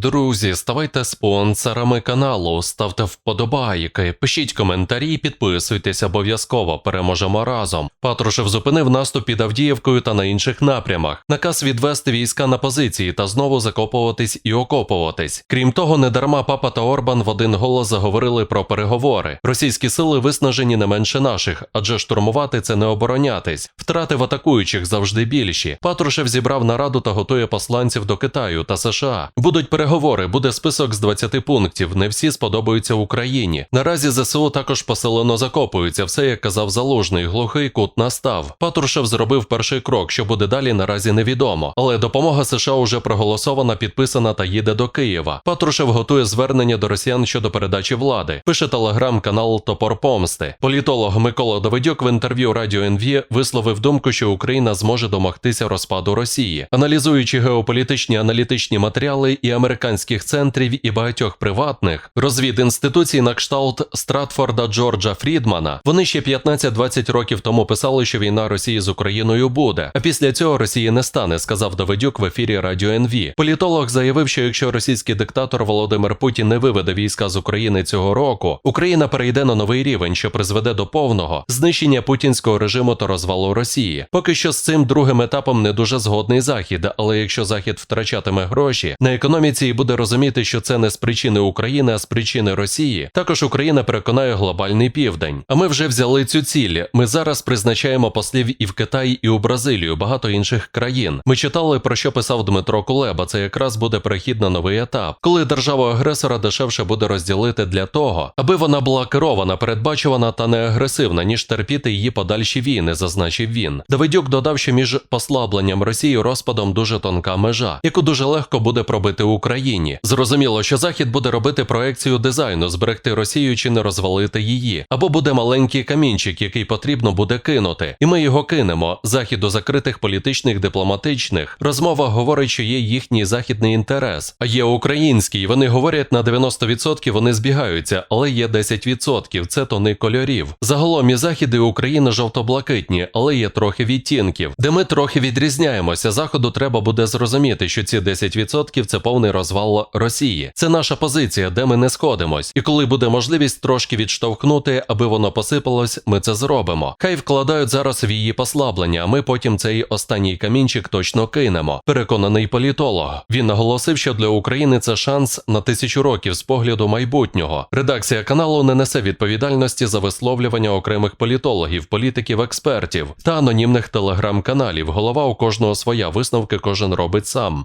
Друзі, ставайте спонсорами каналу, ставте вподобайки, пишіть коментарі, підписуйтесь обов'язково. Переможемо разом. Патрушев зупинив наступ під Авдіївкою та на інших напрямах. Наказ відвести війська на позиції та знову закопуватись і окопуватись. Крім того, недарма папа та Орбан в один голос заговорили про переговори. Російські сили виснажені не менше наших, адже штурмувати це не оборонятись. Втрати в атакуючих завжди більші. Патрушев зібрав нараду та готує посланців до Китаю та США. Будуть переговори, буде список з 20 пунктів. Не всі сподобаються Україні. Наразі ЗСУ також посилено закопуються. Все як казав залужний, глухий кут настав. Патрушев зробив перший крок, що буде далі, наразі невідомо. Але допомога США уже проголосована, підписана та їде до Києва. Патрушев готує звернення до росіян щодо передачі влади. Пише телеграм-канал Топор Помсти. Політолог Микола Давидюк в інтерв'ю Радіо НВ висловив думку, що Україна зможе домогтися розпаду Росії, аналізуючи геополітичні аналітичні матеріали і американських центрів і багатьох приватних розвідінституцій на кшталт Стратфорда Джорджа Фрідмана. Вони ще 15-20 років тому писали, що війна Росії з Україною буде. А після цього Росії не стане, сказав Давидюк в ефірі Радіо НВ. Політолог заявив, що якщо російський диктатор Володимир Путін не виведе війська з України цього року, Україна перейде на новий рівень, що призведе до повного знищення путінського режиму та розвалу Росії. Поки що з цим другим етапом не дуже згодний захід, але якщо захід втрачатиме гроші на економіці і буде розуміти, що це не з причини України, а з причини Росії, також Україна переконає глобальний південь. А ми вже взяли цю ціль. Ми зараз призначаємо послів і в Китаї, і у Бразилію, багато інших країн. Ми читали про що писав Дмитро Кулеба. Це якраз буде перехід на новий етап, коли держава агресора дешевше буде розділити для того, аби вона була керована, передбачувана та не агресивна, ніж терпіти її подальші війни, зазначив він. Давидюк додав, що між послабленням Росії розпадом дуже тонка межа, яку дуже легко буде пробити Україні. Зрозуміло, що Захід буде робити проекцію дизайну, зберегти Росію чи не розвалити її, або буде маленький камінчик, який потрібно буде кинути, і ми його кинемо. Захід у закритих політичних, дипломатичних розмовах говорить, що є їхній західний інтерес, а є український. Вони говорять на 90% вони збігаються, але є 10%, це тони кольорів. Загалом і захід і Україна жовто-блакитні, але є трохи відтінків, де ми трохи відрізняємося. Заходу треба буде зрозуміти, що ці 10% це повний розвал Росії. Це наша позиція, де ми не сходимось. І коли буде можливість трошки відштовхнути, аби воно посипалось, ми це зробимо. Хай вкладають зараз в її послаблення, а ми потім цей останній камінчик точно кинемо. Переконаний політолог. Він наголосив, що для України це шанс на тисячу років з погляду майбутнього. Редакція каналу не несе відповідальності за висловлювання окремих політологів, політиків, експертів та анонімних телеграм-каналів. Голова у кожного своя висновки кожен робить сам.